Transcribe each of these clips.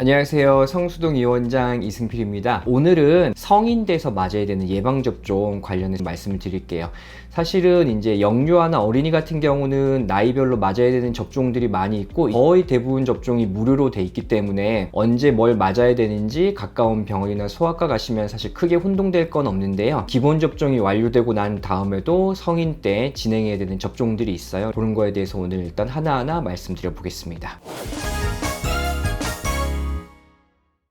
안녕하세요. 성수동 위원장 이승필입니다. 오늘은 성인 돼서 맞아야 되는 예방접종 관련해서 말씀을 드릴게요. 사실은 이제 영유아나 어린이 같은 경우는 나이별로 맞아야 되는 접종들이 많이 있고 거의 대부분 접종이 무료로 돼 있기 때문에 언제 뭘 맞아야 되는지 가까운 병원이나 소아과 가시면 사실 크게 혼동될 건 없는데요. 기본 접종이 완료되고 난 다음에도 성인 때 진행해야 되는 접종들이 있어요. 그런 거에 대해서 오늘 일단 하나하나 말씀드려 보겠습니다.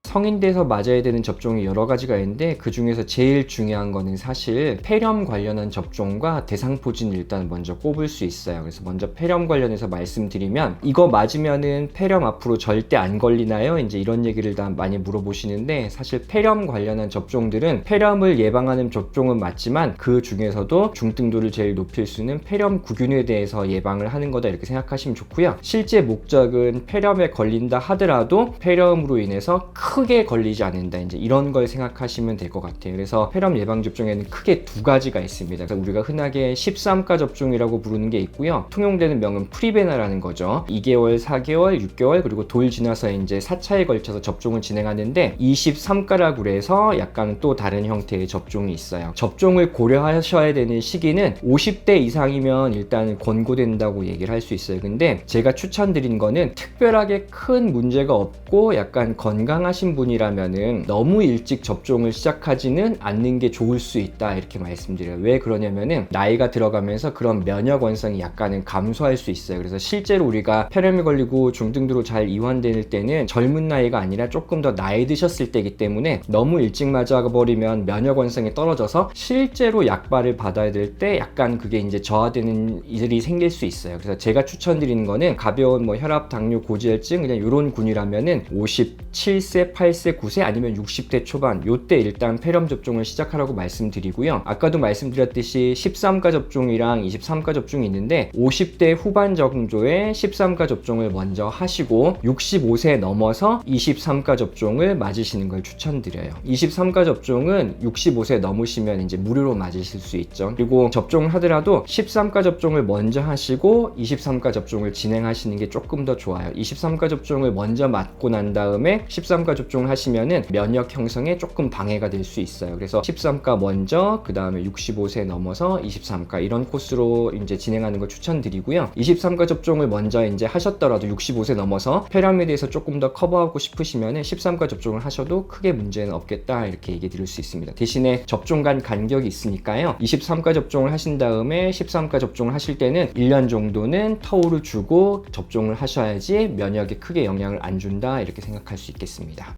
성인 돼서 맞아야 되는 접종이 여러 가지가 있는데 그 중에서 제일 중요한 거는 사실 폐렴 관련한 접종과 대상포진 일단 먼저 꼽을 수 있어요. 그래서 먼저 폐렴 관련해서 말씀드리면 이거 맞으면은 폐렴 앞으로 절대 안 걸리나요? 이제 이런 얘기를 다 많이 물어보시는데 사실 폐렴 관련한 접종들은 폐렴을 예방하는 접종은 맞지만 그 중에서도 중등도를 제일 높일 수 있는 폐렴 구균에 대해서 예방을 하는 거다 이렇게 생각하시면 좋고요. 실제 목적은 폐렴에 걸린다 하더라도 폐렴으로 인해서 크게 걸리지 않는다. 이제 이런 걸 생각하시면 될 것 같아요. 그래서 폐렴 예방 접종에는 크게 두 가지가 있습니다. 그래서 우리가 흔하게 13가 접종이라고 부르는 게 있고요. 통용되는 명은 프리베나라는 거죠. 2개월, 4개월, 6개월 그리고 돌 지나서 이제 4차에 걸쳐서 접종을 진행하는데 23가라고 그래서 약간 또 다른 형태의 접종이 있어요. 접종을 고려하셔야 되는 시기는 50대 이상이면 일단 권고된다고 얘기를 할 수 있어요. 근데 제가 추천드린 거는 특별하게 큰 문제가 없고 약간 건강하신 분이라면은 너무 일찍 접종을 시작하지는 않는 게 좋을 수 있다 이렇게 말씀드려요. 왜 그러냐면은 나이가 들어가면서 그런 면역 원성이 약간은 감소할 수 있어요. 그래서 실제로 우리가 폐렴에 걸리고 중등도로 잘 이완될 때는 젊은 나이가 아니라 조금 더 나이 드셨을 때이기 때문에 너무 일찍 맞아버리면 면역 원성이 떨어져서 실제로 약발을 받아야 될 때 약간 그게 이제 저하되는 일이 생길 수 있어요. 그래서 제가 추천드리는 거는 가벼운 뭐 혈압, 당뇨, 고지혈증 그냥 이런 군이라면은 57세, 8세, 9세 아니면 60대 초반 요때 일단 폐렴 접종을 시작하라고 말씀드리고요. 아까도 말씀드렸듯이 13가 접종이랑 23가 접종이 있는데 50대 후반 정도에 13가 접종을 먼저 하시고 65세 넘어서 23가 접종을 맞으시는 걸 추천드려요. 23가 접종은 65세 넘으시면 이제 무료로 맞으실 수 있죠. 그리고 접종을 하더라도 13가 접종을 먼저 하시고 23가 접종을 진행하시는 게 조금 더 좋아요. 23가 접종을 먼저 맞고 난 다음에 13가 접종 을 하시면은 면역 형성에 조금 방해가 될 수 있어요. 그래서 13가 먼저 그 다음에 65세 넘어서 23가 이런 코스로 이제 진행하는 걸 추천드리고요. 23가 접종을 먼저 이제 하셨더라도 65세 넘어서 폐렴에 대해서 조금 더 커버하고 싶으시면은 13가 접종을 하셔도 크게 문제는 없겠다 이렇게 얘기 드릴 수 있습니다. 대신에 접종 간 간격이 있으니까요. 23가 접종을 하신 다음에 13가 접종을 하실 때는 1년 정도는 터울을 주고 접종을 하셔야지 면역에 크게 영향을 안 준다 이렇게 생각할 수 있겠습니다.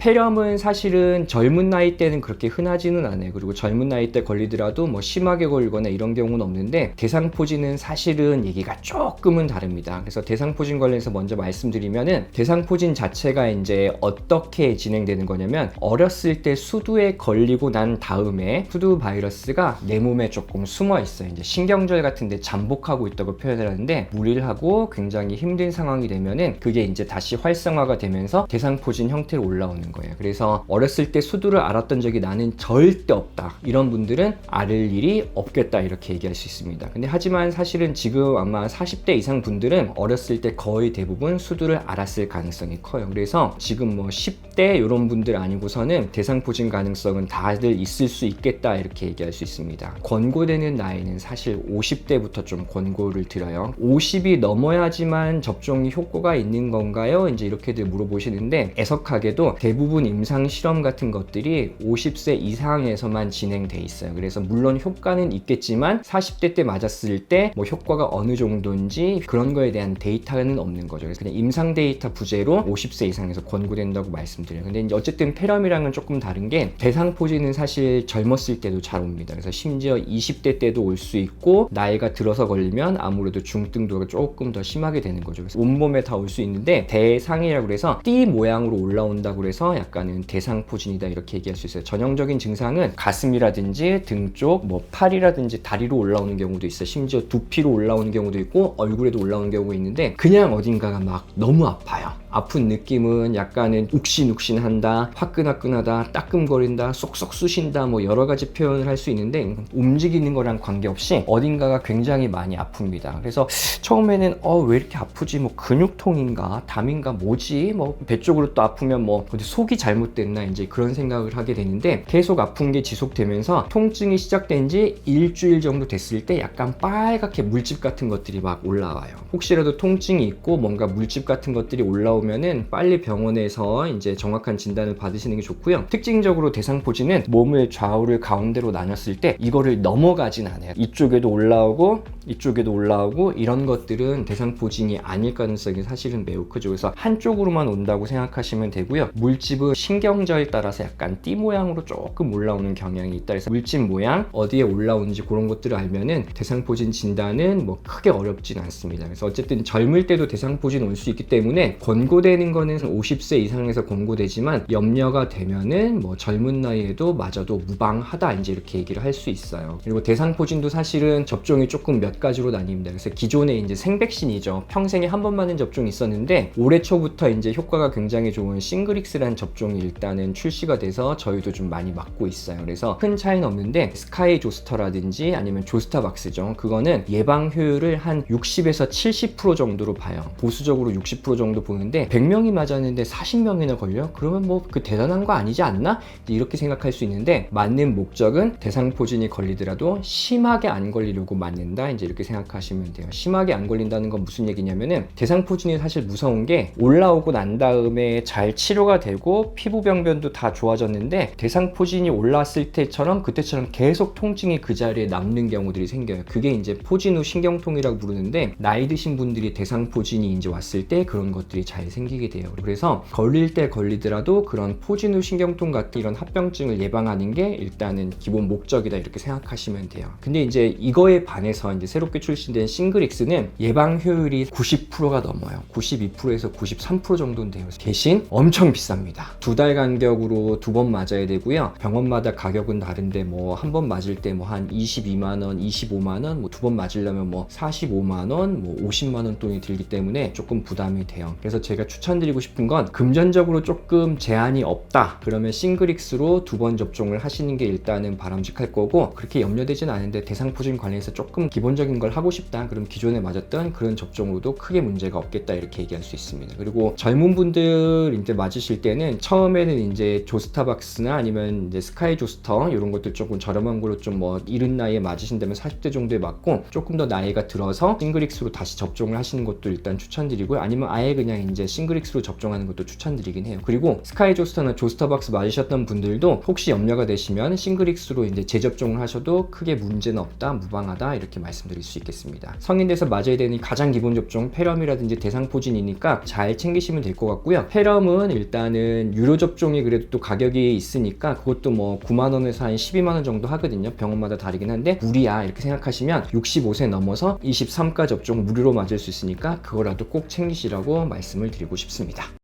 폐렴은 사실은 젊은 나이 때는 그렇게 흔하지는 않아요. 그리고 젊은 나이 때 걸리더라도 뭐 심하게 걸리거나 이런 경우는 없는데 대상포진은 사실은 얘기가 조금은 다릅니다. 그래서 대상포진 관련해서 먼저 말씀드리면은 대상포진 자체가 이제 어떻게 진행되는 거냐면 어렸을 때 수두에 걸리고 난 다음에 수두 바이러스가 내 몸에 조금 숨어 있어요. 이제 신경절 같은데 잠복하고 있다고 표현을 하는데 무리를 하고 굉장히 힘든 상황이 되면은 그게 이제 다시 활성화가 되면서 대상포진 형태로 올라오는 거예요. 그래서 어렸을 때 수두를 알았던 적이 나는 절대 없다. 이런 분들은 앓을 일이 없겠다. 이렇게 얘기할 수 있습니다. 근데 하지만 사실은 지금 아마 40대 이상 분들은 어렸을 때 거의 대부분 수두를 알았을 가능성이 커요. 그래서 지금 뭐 10대 이런 분들 아니고서는 대상포진 가능성은 다들 있을 수 있겠다. 이렇게 얘기할 수 있습니다. 권고되는 나이는 사실 50대부터 좀 권고를 드려요. 50이 넘어야지만 접종이 효과가 있는 건가요? 이제 이렇게들 물어보시는데 애석하게도 대부분 임상 실험 같은 것들이 50세 이상에서만 진행돼 있어요. 그래서 물론 효과는 있겠지만 40대 때 맞았을 때 뭐 효과가 어느 정도인지 그런 거에 대한 데이터는 없는 거죠. 그래서 그냥 임상 데이터 부재로 50세 이상에서 권고된다고 말씀드려요. 근데 어쨌든 폐렴이랑은 조금 다른 게 대상포진은 사실 젊었을 때도 잘 옵니다. 그래서 심지어 20대 때도 올 수 있고 나이가 들어서 걸리면 아무래도 중등도가 조금 더 심하게 되는 거죠. 그래서 온몸에 다 올 수 있는데 대상이라고 그래서 띠 모양으로 올라온다고 그래서 약간은 대상 포진이다 이렇게 얘기할 수 있어요. 전형적인 증상은 가슴이라든지 등 쪽, 뭐 팔이라든지 다리로 올라오는 경우도 있어요. 심지어 두피로 올라오는 경우도 있고 얼굴에도 올라오는 경우가 있는데 그냥 어딘가가 막 너무 아파요. 아픈 느낌은 약간은 욱신욱신한다, 화끈화끈하다, 따끔거린다, 쏙쏙 쑤신다, 뭐 여러 가지 표현을 할 수 있는데 움직이는 거랑 관계없이 어딘가가 굉장히 많이 아픕니다. 그래서 처음에는 어 왜 이렇게 아프지? 뭐 근육통인가, 담인가, 뭐지? 뭐 배 쪽으로 또 아프면 뭐 어디 속이 잘못됐나 이제 그런 생각을 하게 되는데 계속 아픈 게 지속되면서 통증이 시작된 지 일주일 정도 됐을 때 약간 빨갛게 물집 같은 것들이 막 올라와요. 혹시라도 통증이 있고 뭔가 물집 같은 것들이 올라오면은 빨리 병원에서 이제 정확한 진단을 받으시는 게 좋고요. 특징적으로 대상포진은 몸을 좌우를 가운데로 나눴을 때 이거를 넘어가진 않아요. 이쪽에도 올라오고 이쪽에도 올라오고 이런 것들은 대상포진이 아닐 가능성이 사실은 매우 크죠. 그래서 한쪽으로만 온다고 생각하시면 되고요. 물집 은 신경절 따라서 약간 띠 모양으로 조금 올라오는 경향이 있다. 그래서 물집 모양 어디에 올라오는지 그런 것들을 알면은 대상포진 진단은 뭐 크게 어렵진 않습니다. 그래서 어쨌든 젊을 때도 대상포진 올 수 있기 때문에 권고되는 거는 50세 이상에서 권고되지만 염려가 되면은 뭐 젊은 나이에도 마저도 무방하다 이제 이렇게 얘기를 할 수 있어요. 그리고 대상포진도 사실은 접종이 조금 몇 가지로 나뉩니다. 그래서 기존에 이제 생백신이죠. 평생에 한번 맞는 접종이 있었는데 올해 초부터 이제 효과가 굉장히 좋은 싱글릭스라는 접종이 일단은 출시가 돼서 저희도 좀 많이 맞고 있어요. 그래서 큰 차이는 없는데 스카이 조스터라든지 아니면 조스타박스죠. 그거는 예방 효율을 한 60에서 70% 정도로 봐요. 보수적으로 60% 정도 보는데 100명이 맞았는데 40명이나 걸려? 그러면 뭐 그 대단한 거 아니지 않나? 이렇게 생각할 수 있는데 맞는 목적은 대상포진이 걸리더라도 심하게 안 걸리려고 맞는다. 이제 이렇게 생각하시면 돼요. 심하게 안 걸린다는 건 무슨 얘기냐면은 대상포진이 사실 무서운 게 올라오고 난 다음에 잘 치료가 되고 피부 병변도 다 좋아졌는데 대상포진이 올라왔을 때처럼 그때처럼 계속 통증이 그 자리에 남는 경우들이 생겨요. 그게 이제 포진 후 신경통이라고 부르는데 나이 드신 분들이 대상포진이 이제 왔을 때 그런 것들이 잘 생기게 돼요. 그래서 걸릴 때 걸리더라도 그런 포진 후 신경통 같은 이런 합병증을 예방하는 게 일단은 기본 목적이다 이렇게 생각하시면 돼요. 근데 이제 이거에 반해서 이제 새롭게 출시된 싱글엑스는 예방 효율이 90%가 넘어요. 92%에서 93% 정도는 돼요. 대신 엄청 비쌉니다. 두 달 간격으로 두 번 맞아야 되고요. 병원마다 가격은 다른데 뭐 한 번 맞을 때 뭐 한 22만 원, 25만 원, 뭐 두 번 맞으려면 뭐 45만 원, 뭐 50만 원 돈이 들기 때문에 조금 부담이 돼요. 그래서 제가 추천드리고 싶은 건 금전적으로 조금 제한이 없다. 그러면 싱글릭스로 두 번 접종을 하시는 게 일단은 바람직할 거고 그렇게 염려되진 않은데 대상포진 관련해서 조금 기본적인 걸 하고 싶다. 그럼 기존에 맞았던 그런 접종으로도 크게 문제가 없겠다 이렇게 얘기할 수 있습니다. 그리고 젊은 분들 이제 맞으실 때는 처음에는 이제 조스타박스나 아니면 이제 스카이 조스터 이런 것들 조금 저렴한 걸로 좀 뭐 이른 나이에 맞으신다면 40대 정도에 맞고 조금 더 나이가 들어서 싱글릭스로 다시 접종을 하시는 것도 일단 추천드리고요. 아니면 아예 그냥 이제 싱글릭스로 접종하는 것도 추천드리긴 해요. 그리고 스카이 조스터나 조스타박스 맞으셨던 분들도 혹시 염려가 되시면 싱글릭스로 이제 재접종을 하셔도 크게 문제는 없다, 무방하다 이렇게 말씀드릴 수 있겠습니다. 성인 돼서 맞아야 되는 가장 기본 접종 폐렴이라든지 대상포진이니까 잘 챙기시면 될 것 같고요. 폐렴은 일단은 유료 접종이 그래도 또 가격이 있으니까 그것도 뭐 9만 원에서 한 12만 원 정도 하거든요. 병원마다 다르긴 한데 무리야 이렇게 생각하시면 65세 넘어서 23가 접종 무료로 맞을 수 있으니까 그거라도 꼭 챙기시라고 말씀을 드리고 싶습니다.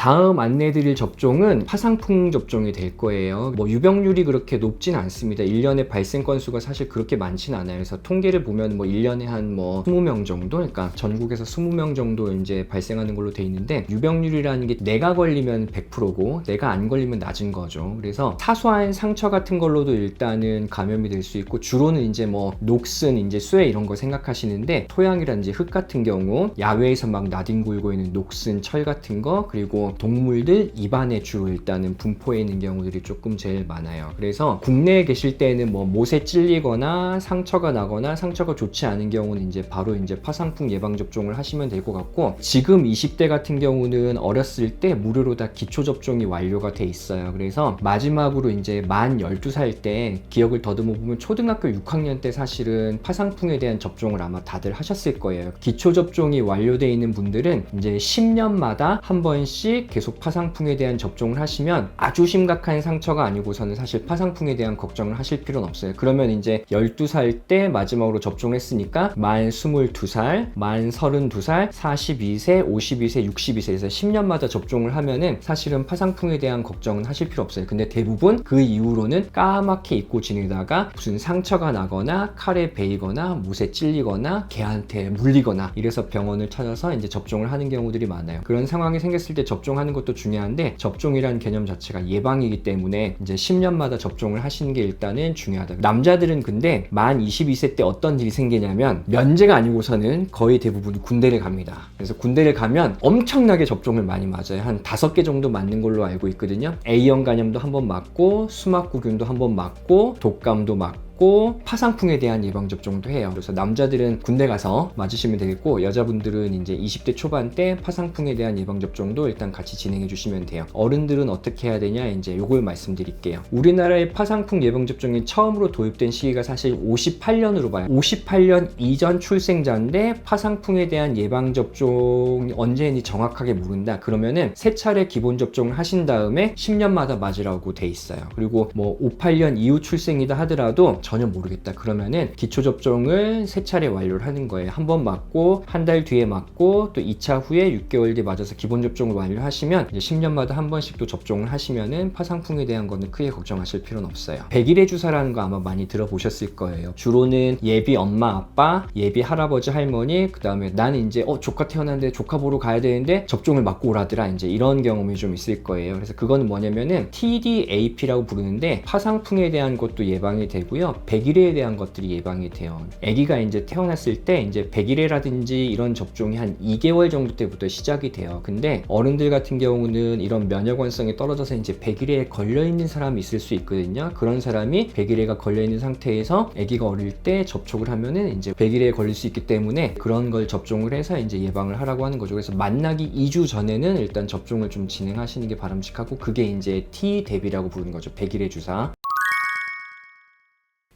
다음 안내드릴 접종은 파상풍 접종이 될 거예요. 뭐 유병률이 그렇게 높진 않습니다. 1년에 발생 건수가 사실 그렇게 많진 않아요. 그래서 통계를 보면 뭐 1년에 한 뭐 20명 정도, 그러니까 전국에서 20명 정도 이제 발생하는 걸로 돼 있는데 유병률이라는 게 내가 걸리면 100%고 내가 안 걸리면 낮은 거죠. 그래서 사소한 상처 같은 걸로도 일단은 감염이 될 수 있고 주로는 이제 뭐 녹슨, 이제 쇠 이런 거 생각하시는데 토양이라든지 흙 같은 경우 야외에서 막 나뒹굴고 있는 녹슨, 철 같은 거 그리고 동물들 입안에 주로 일단은 분포해 있는 경우들이 조금 제일 많아요. 그래서 국내에 계실 때는 뭐 못에 찔리거나 상처가 나거나 상처가 좋지 않은 경우는 이제 바로 이제 파상풍 예방 접종을 하시면 될 것 같고 지금 20대 같은 경우는 어렸을 때 무료로 다 기초 접종이 완료가 돼 있어요. 그래서 마지막으로 이제 만 12살 때 기억을 더듬어 보면 초등학교 6학년 때 사실은 파상풍에 대한 접종을 아마 다들 하셨을 거예요. 기초 접종이 완료돼 있는 분들은 이제 10년마다 한 번씩 계속 파상풍에 대한 접종을 하시면 아주 심각한 상처가 아니고서는 사실 파상풍에 대한 걱정을 하실 필요는 없어요. 그러면 이제 12살 때 마지막으로 접종했으니까 만 22살, 만 32살, 42세, 52세, 62세에서 10년마다 접종을 하면은 사실은 파상풍에 대한 걱정은 하실 필요 없어요. 근데 대부분 그 이후로는 까맣게 잊고 지내다가 무슨 상처가 나거나 칼에 베이거나 못에 찔리거나 개한테 물리거나 이래서 병원을 찾아서 이제 접종을 하는 경우들이 많아요. 그런 상황이 생겼을 때 접종 하는 것도 중요한데 접종이라는 개념 자체가 예방이기 때문에 이제 10년마다 접종을 하시는 게 일단은 중요하다. 남자들은 근데 만 22세 때 어떤 일이 생기냐면 면제가 아니고서는 거의 대부분 군대를 갑니다. 그래서 군대를 가면 엄청나게 접종을 많이 맞아요. 한 다섯 개 정도 맞는 걸로 알고 있거든요. A형 간염도 한 번 맞고 수막구균도 한 번 맞고 독감도 맞고 맞고 파상풍에 대한 예방 접종도 해요. 그래서 남자들은 군대 가서 맞으시면 되겠고 여자분들은 이제 20대 초반 때 파상풍에 대한 예방 접종도 일단 같이 진행해 주시면 돼요. 어른들은 어떻게 해야 되냐 이제 요걸 말씀드릴게요. 우리나라의 파상풍 예방 접종이 처음으로 도입된 시기가 사실 58년으로 봐요. 58년 이전 출생자인데 파상풍에 대한 예방 접종이 언제인지 정확하게 모른다. 그러면은 세 차례 기본 접종을 하신 다음에 10년마다 맞으라고 돼 있어요. 그리고 뭐 58년 이후 출생이다 하더라도 전혀 모르겠다. 그러면은 기초 접종을 세 차례 완료를 하는 거예요. 한 번 맞고 한 달 뒤에 맞고 또 2차 후에 6개월 뒤에 맞아서 기본 접종을 완료하시면 이제 10년마다 한 번씩 또 접종을 하시면은 파상풍에 대한 거는 크게 걱정하실 필요는 없어요. 100일의 주사라는 거 아마 많이 들어보셨을 거예요. 주로는 예비 엄마 아빠, 예비 할아버지 할머니, 그 다음에 나는 이제 어 조카 태어났는데 조카 보러 가야 되는데 접종을 맞고 오라더라 이제 이런 경험이 좀 있을 거예요. 그래서 그거는 뭐냐면은 TDAP라고 부르는데 파상풍에 대한 것도 예방이 되고요. 100일에 대한 것들이 예방이 돼요. 아기가 이제 태어났을 때 이제 100일에라든지 이런 접종이 한 2개월 정도 때부터 시작이 돼요. 근데 어른들 같은 경우는 이런 면역 원성이 떨어져서 이제 100일에 걸려 있는 사람이 있을 수 있거든요. 그런 사람이 100일에가 걸려 있는 상태에서 아기가 어릴 때 접촉을 하면은 이제 100일에 걸릴 수 있기 때문에 그런 걸 접종을 해서 이제 예방을 하라고 하는 거죠. 그래서 만나기 2주 전에는 일단 접종을 좀 진행하시는 게 바람직하고 그게 이제 T 대비라고 부르는 거죠. 100일의 주사.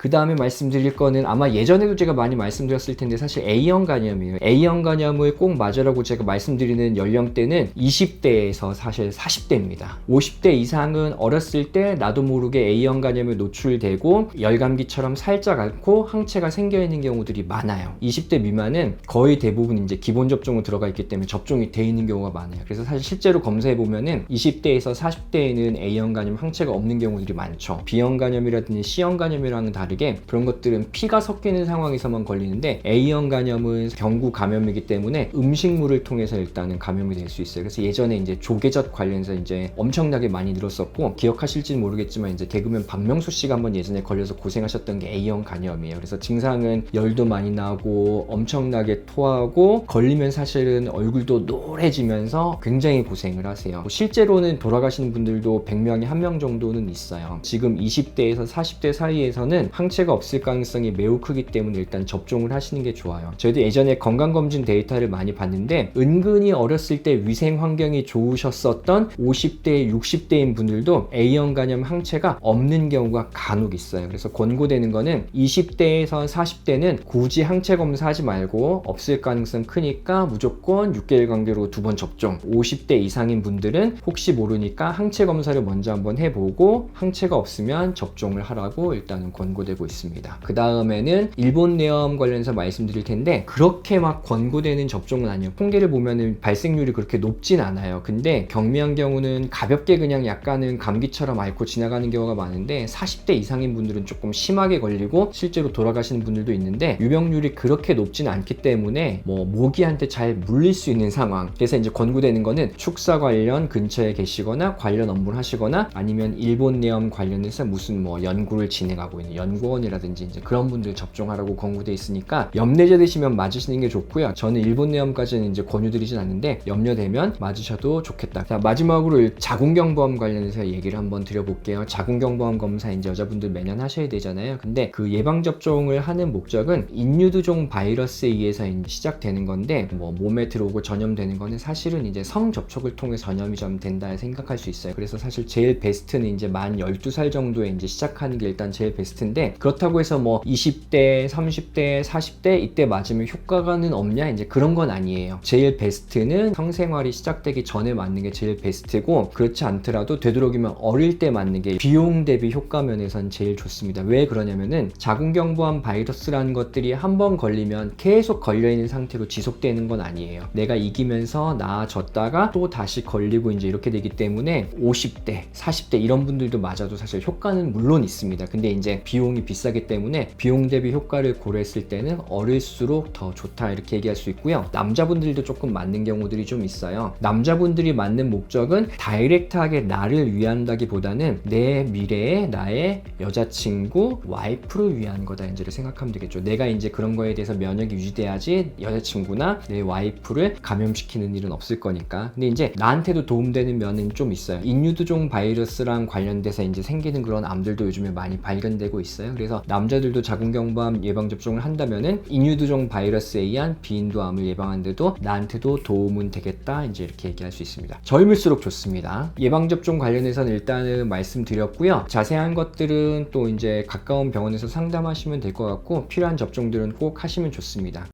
그 다음에 말씀드릴 거는 아마 예전에도 제가 많이 말씀드렸을 텐데 사실 A형 간염이에요. A형 간염을 꼭 맞으라고 제가 말씀드리는 연령대는 20대에서 사실 40대입니다. 50대 이상은 어렸을 때 나도 모르게 A형 간염에 노출되고 열감기처럼 살짝 앓고 항체가 생겨 있는 경우들이 많아요. 20대 미만은 거의 대부분 이제 기본 접종으로 들어가 있기 때문에 접종이 돼 있는 경우가 많아요. 그래서 사실 실제로 검사해 보면은 20대에서 40대에는 A형 간염 항체가 없는 경우들이 많죠. B형 간염이라든지 C형 간염이랑은 다르게 그런 것들은 피가 섞이는 상황에서만 걸리는데 A형 간염은 경구 감염이기 때문에 음식물을 통해서 일단은 감염이 될 수 있어요. 그래서 예전에 이제 조개젓 관련해서 이제 엄청나게 많이 늘었었고 기억하실지는 모르겠지만 이제 개그맨 박명수 씨가 한번 예전에 걸려서 고생하셨던 게 A형 간염이에요. 그래서 증상은 열도 많이 나고 엄청나게 토하고 걸리면 사실은 얼굴도 노래지면서 굉장히 고생을 하세요. 뭐 실제로는 돌아가시는 분들도 100명에 한 명 정도는 있어요. 지금 20대에서 40대 사이에서는 항체가 없을 가능성이 매우 크기 때문에 일단 접종을 하시는 게 좋아요. 저희도 예전에 건강검진 데이터를 많이 봤는데 은근히 어렸을 때 위생 환경이 좋으셨었던 50대, 60대인 분들도 A형 간염 항체가 없는 경우가 간혹 있어요. 그래서 권고되는 거는 20대에서 40대는 굳이 항체 검사하지 말고 없을 가능성 크니까 무조건 6개월 간격으로 두 번 접종. 50대 이상인 분들은 혹시 모르니까 항체 검사를 먼저 한번 해보고 항체가 없으면 접종을 하라고 일단은 권고 되고 있습니다. 그 다음에는 일본 내염 관련해서 말씀드릴 텐데 그렇게 막 권고되는 접종은 아니에요. 통계를 보면은 발생률이 그렇게 높진 않아요. 근데 경미한 경우는 가볍게 그냥 약간은 감기처럼 앓고 지나가는 경우가 많은데 40대 이상인 분들은 조금 심하게 걸리고 실제로 돌아가시는 분들도 있는데 유병률이 그렇게 높진 않기 때문에 뭐 모기한테 잘 물릴 수 있는 상황. 그래서 이제 권고되는 거는 축사 관련 근처에 계시거나 관련 업무를 하시거나 아니면 일본 내염 관련해서 무슨 뭐 연구를 진행하고 있는 연 구원이라든지 이제 그런 분들 접종하라고 권고돼 있으니까 염려제 되시면 맞으시는 게 좋고요. 저는 일본 내염까지는 이제 권유드리진 않는데 염려되면 맞으셔도 좋겠다. 자 마지막으로 자궁경부암 관련해서 얘기를 한번 드려볼게요. 자궁경부암 검사 이제 여자분들 매년 하셔야 되잖아요. 근데 그 예방 접종을 하는 목적은 인유두종 바이러스에 의해서 시작되는 건데 뭐 몸에 들어오고 전염되는 거는 사실은 이제 성 접촉을 통해 전염이 좀 된다 생각할 수 있어요. 그래서 사실 제일 베스트는 이제 만 12살 정도에 이제 시작하는 게 일단 제일 베스트인데 있는데 그렇다고 해서 뭐 20대, 30대, 40대 이때 맞으면 효과가는 없냐 이제 그런 건 아니에요. 제일 베스트는 성생활이 시작되기 전에 맞는 게 제일 베스트고 그렇지 않더라도 되도록이면 어릴 때 맞는 게 비용 대비 효과 면에선 제일 좋습니다. 왜 그러냐면은 자궁경부암 바이러스라는 것들이 한 번 걸리면 계속 걸려 있는 상태로 지속되는 건 아니에요. 내가 이기면서 나아졌다가 또 다시 걸리고 이제 이렇게 되기 때문에 50대, 40대 이런 분들도 맞아도 사실 효과는 물론 있습니다. 근데 이제 비용 이 비싸기 때문에 비용 대비 효과를 고려했을 때는 어릴수록 더 좋다 이렇게 얘기할 수 있고요. 남자분들도 조금 맞는 경우들이 좀 있어요. 남자분들이 맞는 목적은 다이렉트하게 나를 위한다기보다는 내 미래에 나의 여자친구, 와이프를 위한 거다 이제를 생각하면 되겠죠. 내가 이제 그런 거에 대해서 면역이 유지돼야지 여자친구나 내 와이프를 감염시키는 일은 없을 거니까. 근데 이제 나한테도 도움되는 면은 좀 있어요. 인유두종 바이러스랑 관련돼서 이제 생기는 그런 암들도 요즘에 많이 발견되고 있어요. 그래서 남자들도 자궁경부암 예방 접종을 한다면은 인유두종 바이러스에 의한 비인도암을 예방하는데도 나한테도 도움은 되겠다. 이제 이렇게 얘기할 수 있습니다. 젊을수록 좋습니다. 예방 접종 관련해서는 일단은 말씀드렸고요. 자세한 것들은 또 이제 가까운 병원에서 상담하시면 될 것 같고 필요한 접종들은 꼭 하시면 좋습니다.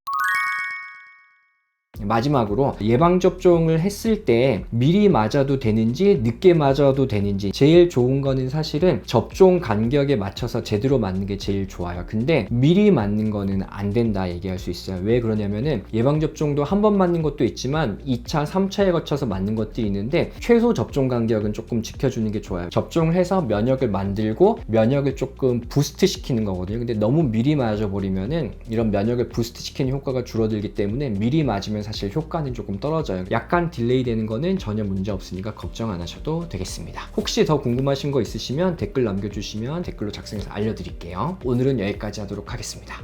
마지막으로 예방접종을 했을 때 미리 맞아도 되는지 늦게 맞아도 되는지 제일 좋은 거는 사실은 접종 간격에 맞춰서 제대로 맞는 게 제일 좋아요. 근데 미리 맞는 거는 안 된다 얘기할 수 있어요. 왜 그러냐면은 예방접종도 한 번 맞는 것도 있지만 2차, 3차에 거쳐서 맞는 것들이 있는데 최소 접종 간격은 조금 지켜주는 게 좋아요. 접종을 해서 면역을 만들고 면역을 조금 부스트 시키는 거거든요. 근데 너무 미리 맞아 버리면은 이런 면역을 부스트 시키는 효과가 줄어들기 때문에 미리 맞으면 사실 효과는 조금 떨어져요. 약간 딜레이 되는 거는 전혀 문제 없으니까 걱정 안 하셔도 되겠습니다. 혹시 더 궁금하신 거 있으시면 댓글 남겨주시면 댓글로 작성해서 알려드릴게요. 오늘은 여기까지 하도록 하겠습니다.